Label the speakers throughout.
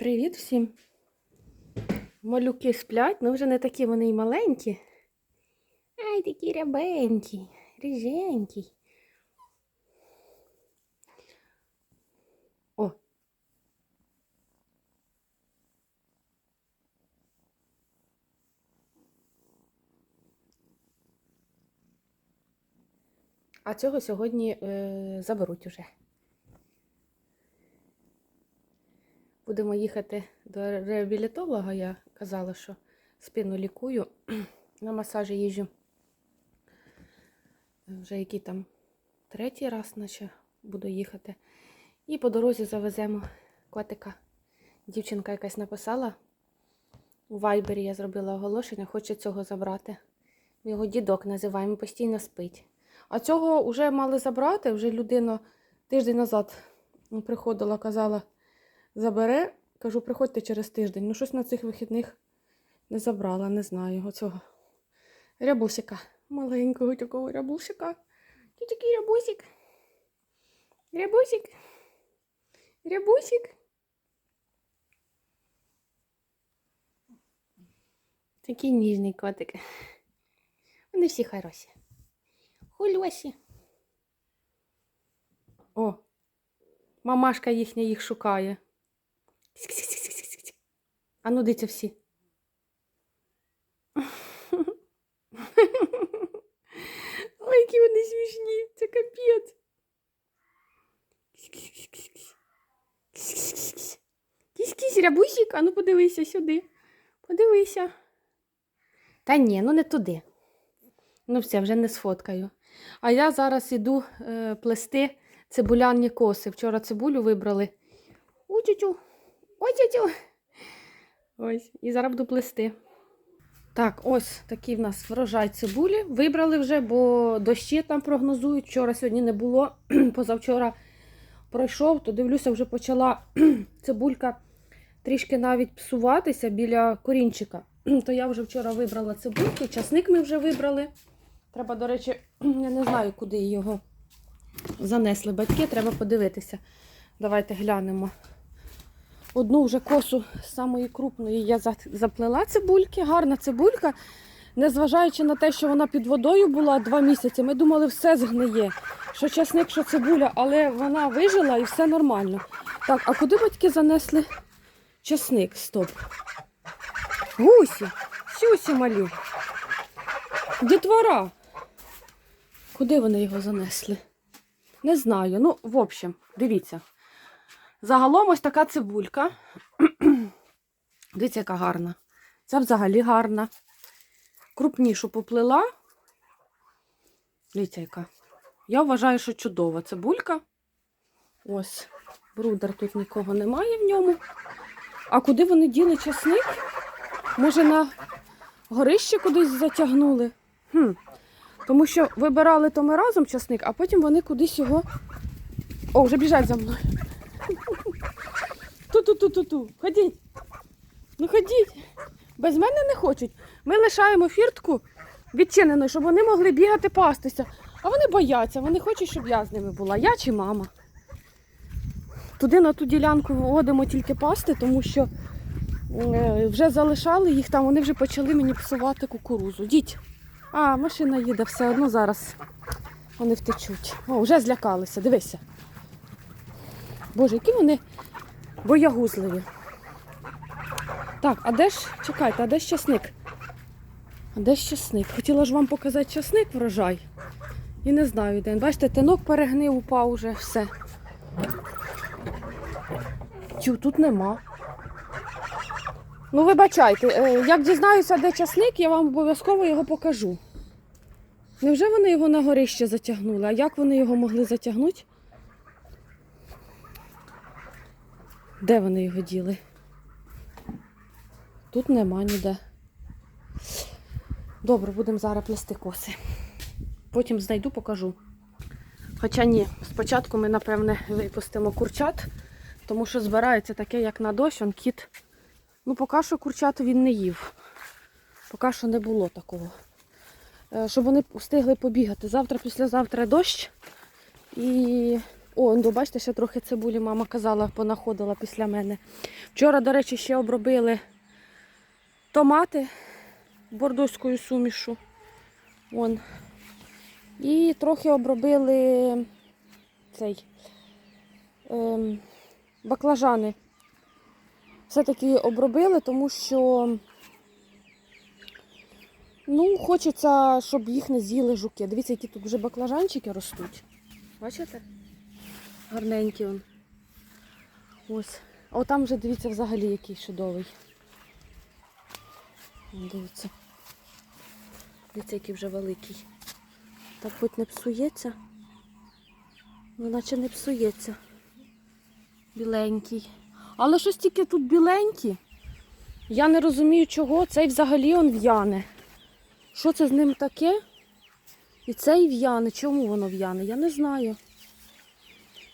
Speaker 1: Привіт всім. Малюки сплять, ну вже не такі вони й маленькі. Ай, такі рябенькі, ріженькі. О. А цього сьогодні е, заберуть уже. Будемо їхати до реабілітолога. Я казала, що спину лікую. На масажі їжджу. Вже який там третій раз, наче буду їхати. І по дорозі завеземо котика. Дівчинка якась написала. У Вайбері я зробила оголошення, хоче цього забрати. Ми його дідок називаємо, постійно спить. А цього вже мали забрати, вже людина тиждень назад приходила, казала забере. Кажу, приходьте через тиждень. Ну, щось на цих вихідних не забрала, не знаю. Оцього рябусика. Маленького такого рябусика. Ти такий рябусик. Рябусик. Рябусик. Такий ніжний котик. Вони всі хороші. Хульосі. О, мамашка їхня їх шукає. А ну дивіться всі. Ой, які вони смішні, це капець. Кісь-кісь, рябусик, а ну подивися сюди. Подивися. Та ні, ну не туди. Ну все, вже не сфоткаю. А я зараз іду е, плести цибулянні коси. Вчора цибулю вибрали. У-тю-тю. Ой-тю-тю. Ось, і зараз буду плести. Так, ось такий в нас врожай цибулі. Вибрали вже, бо дощі там прогнозують. Вчора сьогодні не було, позавчора пройшов, то дивлюся, вже почала цибулька трішки навіть псуватися біля корінчика. То я вже вчора вибрала цибульку, часник ми вже вибрали. Треба, до речі, я не знаю, куди його занесли батьки, треба подивитися. Давайте глянемо. Одну вже косу самої крупної я заплела цибульки, гарна цибулька. Незважаючи на те, що вона під водою була два місяці, ми думали, все згниє. Що часник, що цибуля, але вона вижила і все нормально. Так, а куди батьки занесли часник? Стоп. Гусі, сюсі малі. Дітвора. Куди вони його занесли? Не знаю. Ну, в общем, дивіться. Загалом ось така цибулька. Дивіться, яка гарна. Ця взагалі гарна. Крупнішу поплила. Дивіться, яка. Я вважаю, що чудова цибулька. Ось. Брудер тут нікого немає в ньому. А куди вони діли часник? Може, на горище кудись затягнули? Хм. Тому що вибирали то ми разом часник, а потім вони кудись його. О, вже біжать за мною. Ту-ту-ту-ту-ту. Ходіть. Ну ходіть. Без мене не хочуть. Ми лишаємо фіртку відчиненою, щоб вони могли бігати пастися. А вони бояться, вони хочуть, щоб я з ними була. Я чи мама. Туди на ту ділянку виводимо тільки пасти, тому що е, вже залишали їх там, вони вже почали мені псувати кукурузу. Діть. А, машина їде все одно зараз. Вони втечуть. О, вже злякалися, дивися. Боже, які вони боягузливі. Так, а де ж, чекайте, а де ж часник? А де ж часник? Хотіла ж вам показати часник врожай. І не знаю де. Бачите, тинок перегнив, упав уже, все. Тю, тут нема. Ну, вибачайте, е, як дізнаюся, де часник, я вам обов'язково його покажу. Невже вони його на горище затягнули? А як вони його могли затягнути? Де вони його діли? Тут нема ніде. Добре, будемо зараз плести коси. Потім знайду, покажу. Хоча ні, спочатку ми, напевне, випустимо курчат, тому що збирається таке, як на дощ, он кіт. Ну, поки що курчат він не їв. Поки що не було такого. Е, Щоб вони встигли побігати. Завтра, післязавтра дощ. І О, ну, бачите, ще трохи цибулі мама казала, понаходила після мене. Вчора, до речі, ще обробили томати бордоською сумішу. Вон. І трохи обробили цей ем, баклажани. Все-таки обробили, тому що ну, хочеться, щоб їх не з'їли жуки. Дивіться, які тут вже баклажанчики ростуть. Бачите? Гарненький он. Ось. От там вже дивіться взагалі який чудовий. Дивіться. Дивіться, який вже великий. Так хоч не псується. Ну, наче не псується. Біленький. Але щось тільки тут біленькі. Я не розумію, чого. Цей взагалі он в'яне. Що це з ним таке? І цей в'яне. Чому воно в'яне? Я не знаю.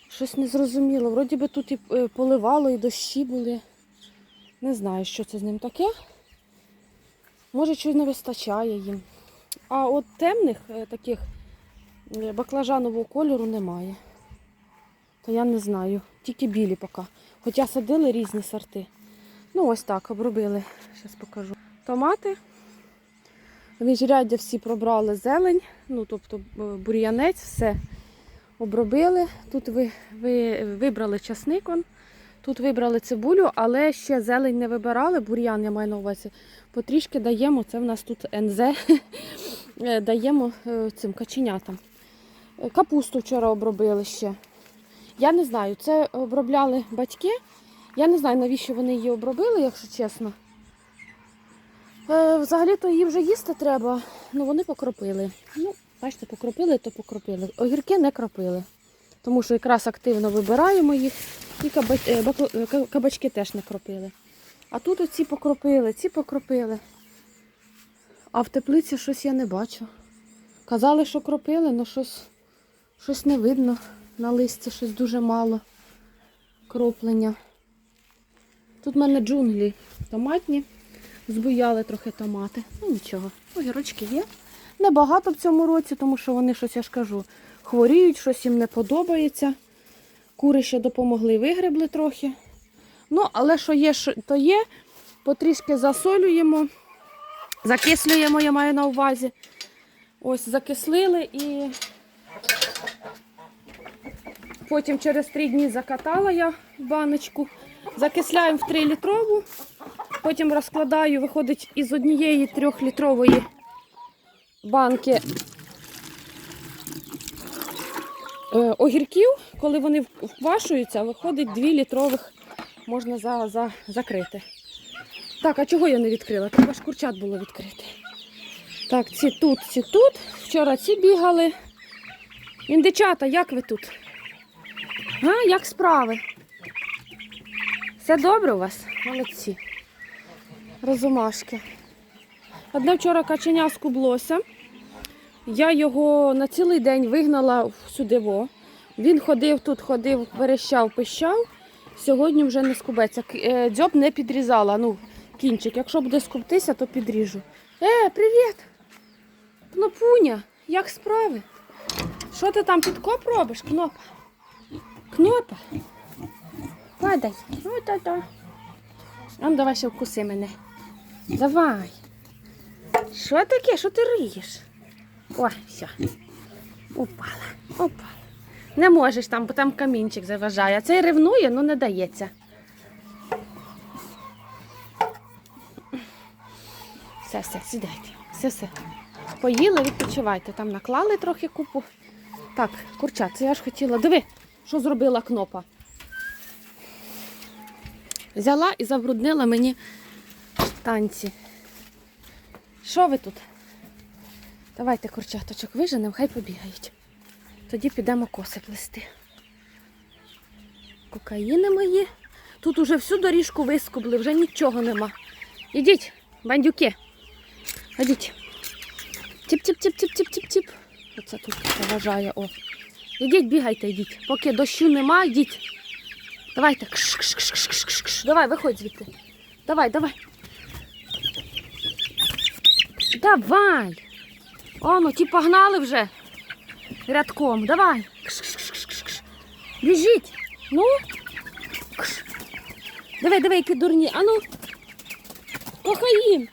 Speaker 1: Щось не зрозуміло. Вроді би тут і е, поливало, і дощі були. Не знаю, що це з ним таке. Може, щось не вистачає їм. А от темних е, таких е, баклажанового кольору немає. То я не знаю. Тільки білі поки. Хоча садили різні сорти. Ну, ось так, обробили. Зараз покажу. Томати. Міжряддя всі пробрали зелень, ну тобто бур'янець, все обробили. Тут ви, ви, вибрали часник, тут вибрали цибулю, але ще зелень не вибирали, бур'ян я маю на увазі. Потрішки даємо, це в нас тут НЗ, е, даємо е, цим каченятам. Е, Капусту вчора обробили ще. Я не знаю, це обробляли батьки. Я не знаю, навіщо вони її обробили, якщо чесно. Взагалі-то її вже їсти треба, ну вони покропили. Ну, бачите, покропили, то покропили. Огірки не кропили, тому що якраз активно вибираємо їх, і е, е, ка- кабачки теж не кропили. А тут оці покропили, ці покропили. А в теплиці щось я не бачу. Казали, що кропили, але щось, щось не видно. На листі щось дуже мало кроплення. Тут в мене джунглі томатні. Збуяли трохи томати. Ну нічого, огірочки є. Небагато в цьому році, тому що вони щось, я ж кажу, хворіють, щось їм не подобається. Кури ще допомогли, вигребли трохи. Ну, але що є, то є. Потрішки засолюємо, закислюємо, я маю на увазі. Ось закислили і потім через три дні закатала я баночку. Закисляємо в 3 літрову. Потім розкладаю, виходить із однієї трьохлітрової банки е, огірків, коли вони вквашуються, виходить 2 літрових можна за, за, закрити. Так, а чого я не відкрила? Треба ж курчат було відкрити. Так, ці тут, ці тут. Вчора ці бігали. Індичата, як ви тут? А, як справи? Все добре у вас? Молодці розумашки. Одне вчора каченя скублося. Я його на цілий день вигнала сюди. Во. Він ходив тут, ходив, верещав, пищав. Сьогодні вже не скубеться. Е, Дзьоб не підрізала. Ну, кінчик. Якщо буде скубтися, то підріжу. Е, привіт! Кнопуня, як справи? Що ти там підкоп робиш, кнопа? Кнопа? Падай. Ой-та-та. А ну давай ще вкуси мене. Давай. Що таке? Що ти риєш? О, все. Упала. Упала. Не можеш там, бо там камінчик заважає. А цей ревнує, ну не дається. Все, все, сідайте. Все, все. Поїли, відпочивайте. Там наклали трохи купу. Так, курчат, це я ж хотіла. Диви, що зробила кнопа. Взяла і забруднила мені танці. Що ви тут? Давайте курчаточок виженемо, хай побігають. Тоді підемо коси плести. Кокаїни мої. Тут уже всю доріжку вискубли, вже нічого нема. Ідіть, бандюки. Ідіть. Тіп-тіп-тіп-тіп-тіп-тіп-тіп. Оце тут заважає. О. Ідіть, бігайте, йдіть. Поки дощу нема, йдіть. Давайте. Кш-кш-кш-кш-кш-кш. Давай, виходь звідти. Давай, давай. Давай. О, ну ті погнали вже рядком. Давай. Біжіть. Ну. Диви, диви, які дурні. Ану. Кохаїн.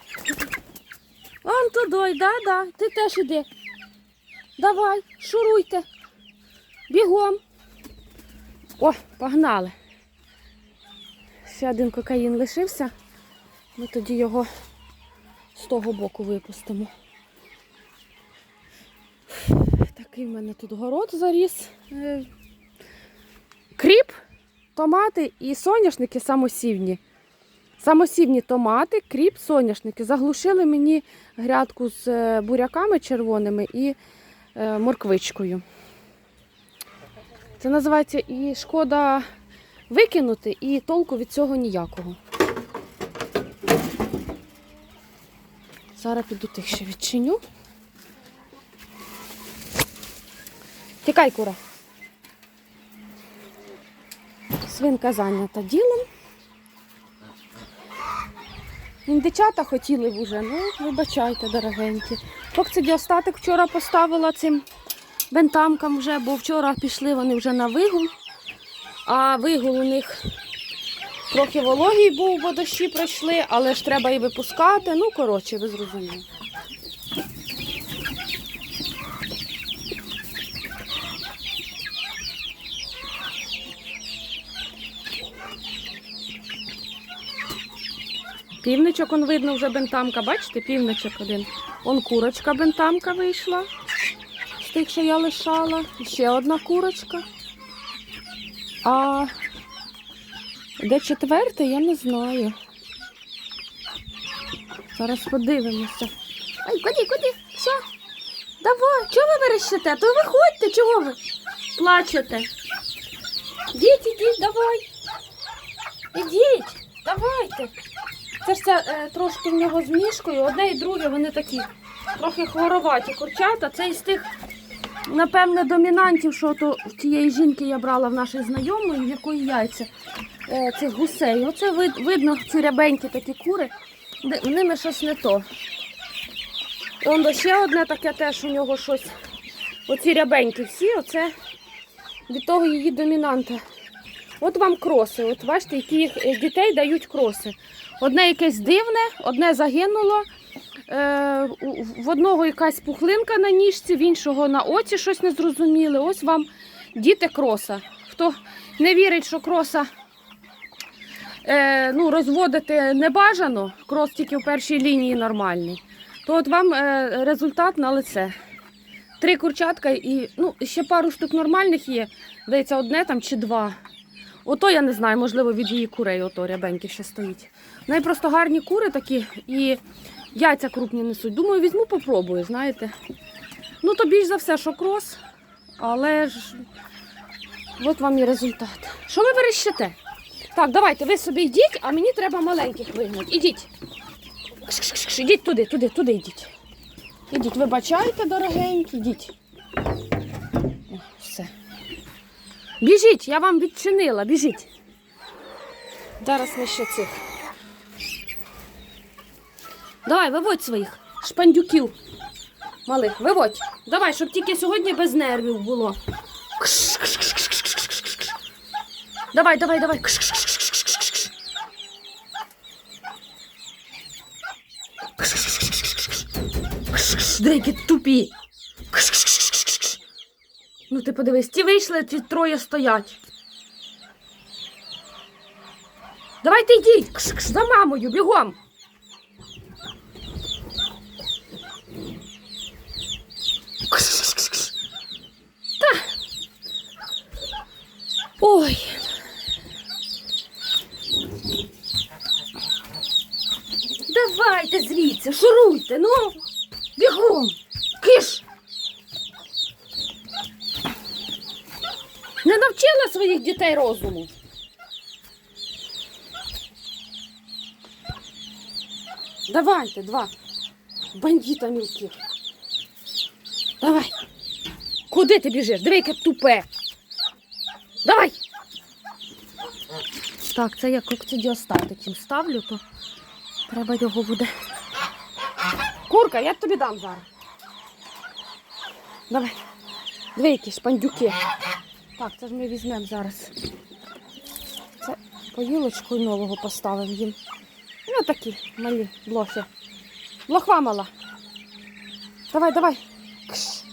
Speaker 1: Вон туди, да, да. Ти теж іди. Давай, шуруйте. Бігом. О, погнали. Ще один кокаїн лишився. Ми тоді його з того боку випустимо. Такий в мене тут город заріс. Е, Кріп, томати і соняшники самосівні. Самосівні томати, кріп, соняшники. Заглушили мені грядку з е, буряками червоними і е, морквичкою. Це називається і шкода викинути, і толку від цього ніякого. Зараз піду тих ще відчиню. Тікай, кура. Свинка зайнята ділом. Індичата хотіли б уже, ну, вибачайте, дорогенькі. Кокцидіостатик вчора поставила цим бентамкам вже, бо вчора пішли вони вже на вигул. А вигул у них трохи вологий був, бо дощі пройшли, але ж треба і випускати. Ну, коротше, ви зрозуміли. Півничок, он видно вже бентамка. Бачите, півничок один. Он курочка бентамка вийшла. З тих, що я лишала. Ще одна курочка. А де четверте, я не знаю. Зараз подивимося. Ай, куди, куди? Що? Давай, чого ви верещите? То виходьте, чого ви плачете? Ідіть, ідіть, давай. Ідіть, давайте. Це ж це е, трошки в нього з мішкою. Одне і друге, вони такі трохи хвороваті курчата. Це із тих, напевне, домінантів, що то в тієї жінки я брала в нашої знайомої, в якої яйця цих гусей. Оце вид, видно, ці рябенькі такі кури, в ними щось не то. Он ще одне таке теж у нього щось. Оці рябенькі всі, оце від того її домінанта. От вам кроси. От бачите, які їх е, дітей дають кроси. Одне якесь дивне, одне загинуло. Е, в одного якась пухлинка на ніжці, в іншого на оці щось незрозуміле. Ось вам діти кроса. Хто не вірить, що кроса е, ну, розводити не бажано, крос тільки в першій лінії нормальний, то от вам е, результат на лице. Три курчатка і ну, ще пару штук нормальних є. Здається, одне там чи два. Ото я не знаю, можливо, від її курей ото рябеньки ще стоїть. В неї просто гарні кури такі і яйця крупні несуть. Думаю, візьму, попробую, знаєте. Ну, то більш за все, що крос, але ж от вам і результат. Що ви верещите? Так, давайте, ви собі йдіть, а мені треба маленьких вигнати. Ідіть. Кш-кш-кш, Ідіть туди, туди, туди йдіть. Ідіть, вибачайте, дорогенькі, йдіть. О, все. Біжіть, я вам відчинила, біжіть. Зараз ми ще цих. Давай, виводь своїх шпандюків. Малих, виводь. Давай, щоб тільки сьогодні без нервів було. Давай, давай, давай. Деякі тупі. Ну ти подивись, ті вийшли, ті троє стоять. Давайте йдіть кш-кш, за мамою, бігом. Та. Ой. Давайте звідси, шуруйте, ну, бігом, киш. Не навчила своїх дітей розуму. Давайте, два. Бандіта мілких. Давай. Куди ти біжиш? Диви, яке тупе. Давай. Так, це я кокцидіостатик їм ставлю, то треба його буде. Курка, я тобі дам зараз. Давай. Диви, які шпандюки. Так, це ж ми візьмемо зараз. Це поїлочку нового поставимо їм. Ну такі малі блохи. Блохва мала. Давай, давай. Кш.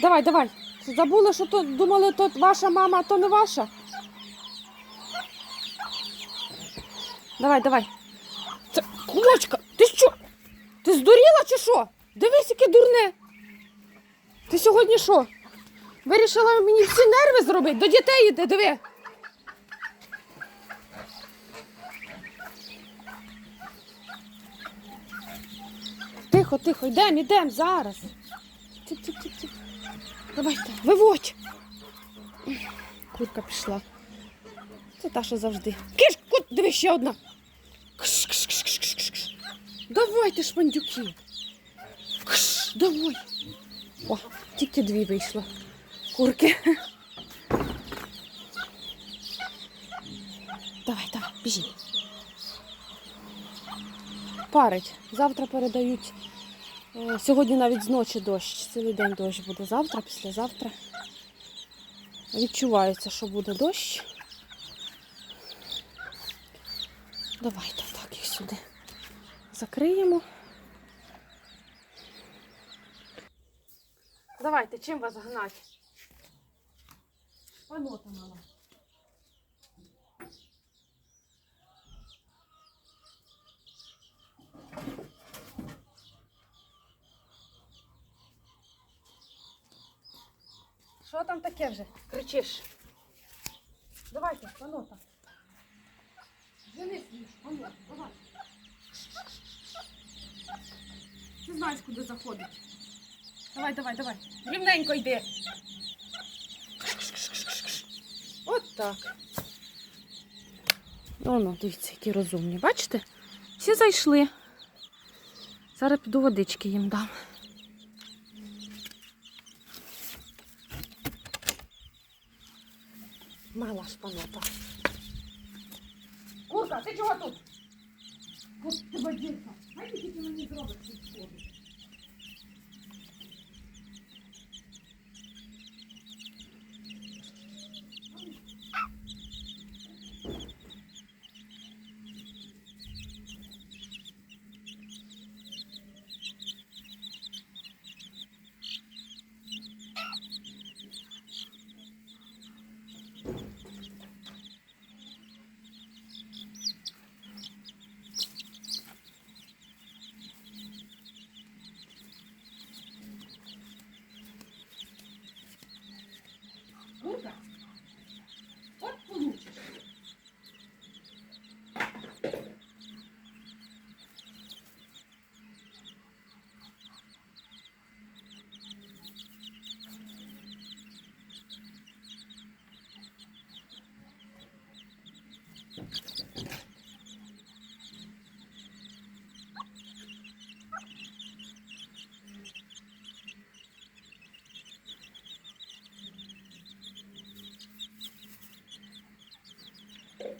Speaker 1: Давай, давай. Забули, що то думали, то ваша мама, а то не ваша. Давай, давай. Це ти що? Ти здуріла чи що? Дивись, яке дурне. Ти сьогодні що? Вирішила мені всі нерви зробити? До дітей іди, диви. Тихо, тихо, йдемо, йдемо зараз. Давайте, виводь. Курка пішла. Це та, що завжди. Киш, кут, диви, ще одна. Кш, кш, кш, кш, кш, кш, кш. Давайте, шпандюки. Кш, давай. О, тільки дві вийшло. Курки. Давай, давай, біжіть. Парить. Завтра передають. е, Сьогодні навіть зночі дощ. Цілий день дощ буде завтра, післязавтра. Відчувається, що буде дощ. Давайте так їх сюди закриємо. Давайте, чим вас гнать? Панота мала. Що там таке вже? Кричиш? Давайте, панота. Женись, панота, давай. Ти знаєш, куди заходить. Давай, давай, давай. Рівненько йди. От так. Оно, дивіться, які розумні. Бачите? Всі зайшли. Зараз піду водички їм дам. Мала шпанота. Курка, ти чого тут? От тебе дірка. Знаєте, тільки мені зробить тут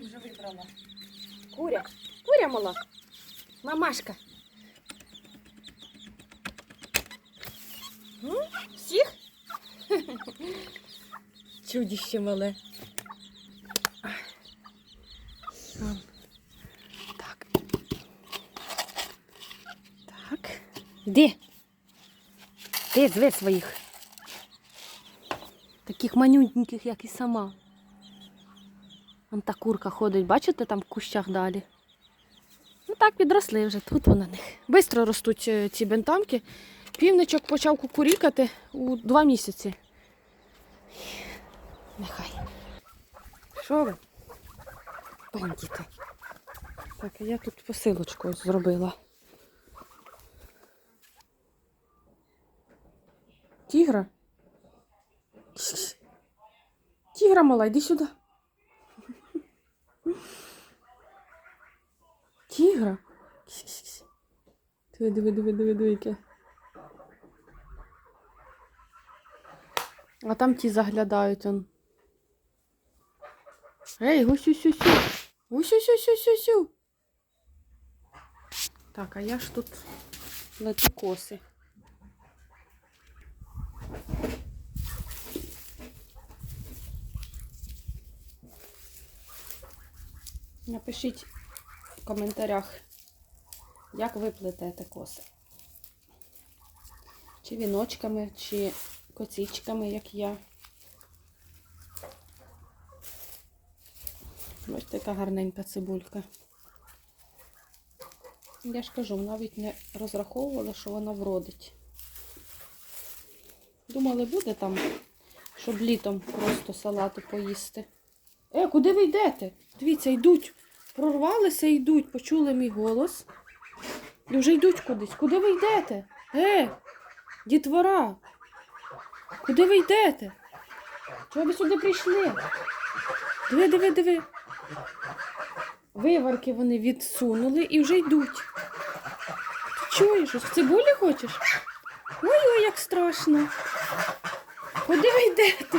Speaker 1: вже вибрала. Куря. Куря мала. Мамашка. М? Всіх? Чудіще мале. Ам. Так. Так. Де? Де зве своїх? Таких манюньких, як і сама. Вон та курка ходить, бачите, там в кущах далі. Ну так, підросли вже, тут вона них. Бистро ростуть е, ці бентамки. Півничок почав кукурікати у два місяці. Нехай. Що ви? Бандіти. Так, а я тут посилочку зробила. Тігра? Тігра мала, йди сюди. Тігра? Диви, диви, диви, диви, диви, яке. А там ті заглядають он. Ей, гусю-сю-сю. Гусю-сю-сю-сю-сю. Так, а я ж тут плету коси. Напишіть в коментарях, як ви плетете коси. Чи віночками, чи коцічками, як я. Ось така гарненька цибулька. Я ж кажу, навіть не розраховувала, що вона вродить. Думали, буде там, щоб літом просто салати поїсти. Е, куди ви йдете? Дивіться, йдуть. Прорвалися йдуть, почули мій голос. І вже йдуть кудись. Куди ви йдете? Е, дітвора. Куди ви йдете? Чого ви сюди прийшли? Диви, диви, диви. Виварки вони відсунули і вже йдуть. Ти чуєш? В цибулі хочеш? Ой-ой, як страшно. Куди ви йдете?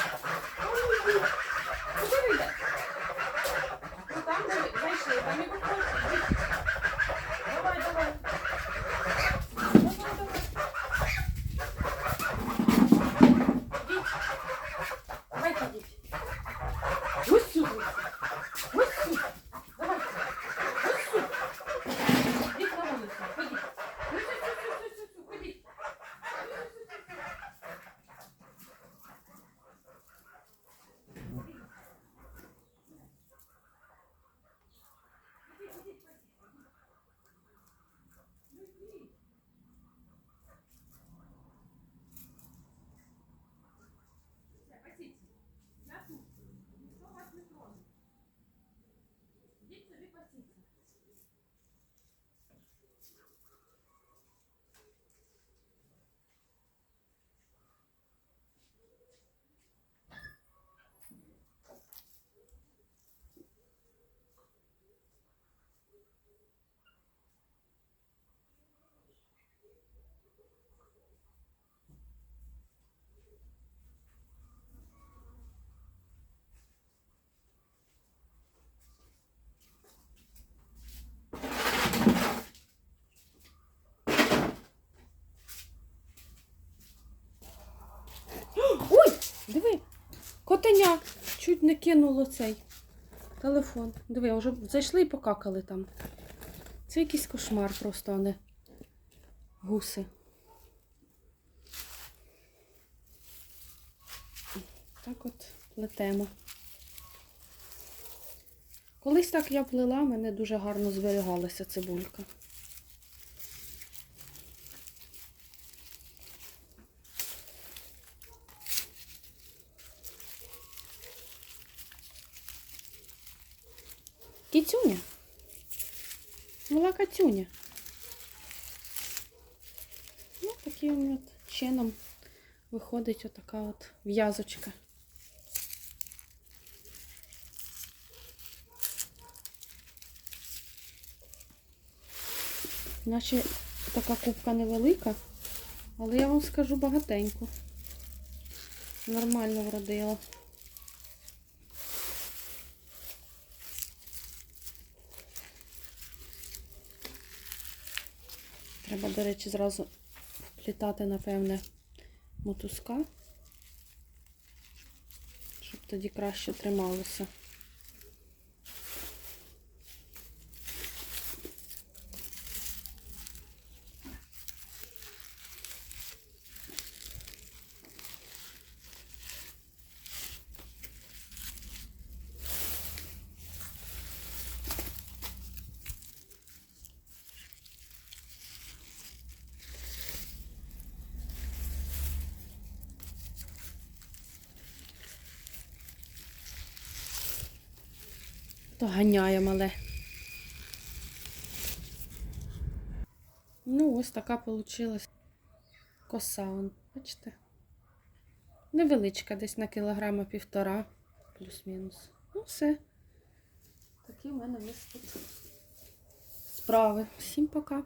Speaker 1: котеня чуть не кинуло цей телефон. Диви, вже зайшли і покакали там. Це якийсь кошмар просто, а не гуси. Так от плетемо. Колись так я плела, мене дуже гарно зберігалася цибулька. Кіцюня. Мала кацюня. Ну, таким от чином виходить отака от в'язочка. Наче така кубка невелика, але я вам скажу багатенько. Нормально вродила. Треба, до речі, зразу вплітати, напевне, мотузка, щоб тоді краще трималося. То ганяє мале. Ну, ось така вийшла коса. Бачите? Невеличка, десь на кілограма півтора, плюс-мінус. Ну, все. Такі в мене тут справи. Всім пока.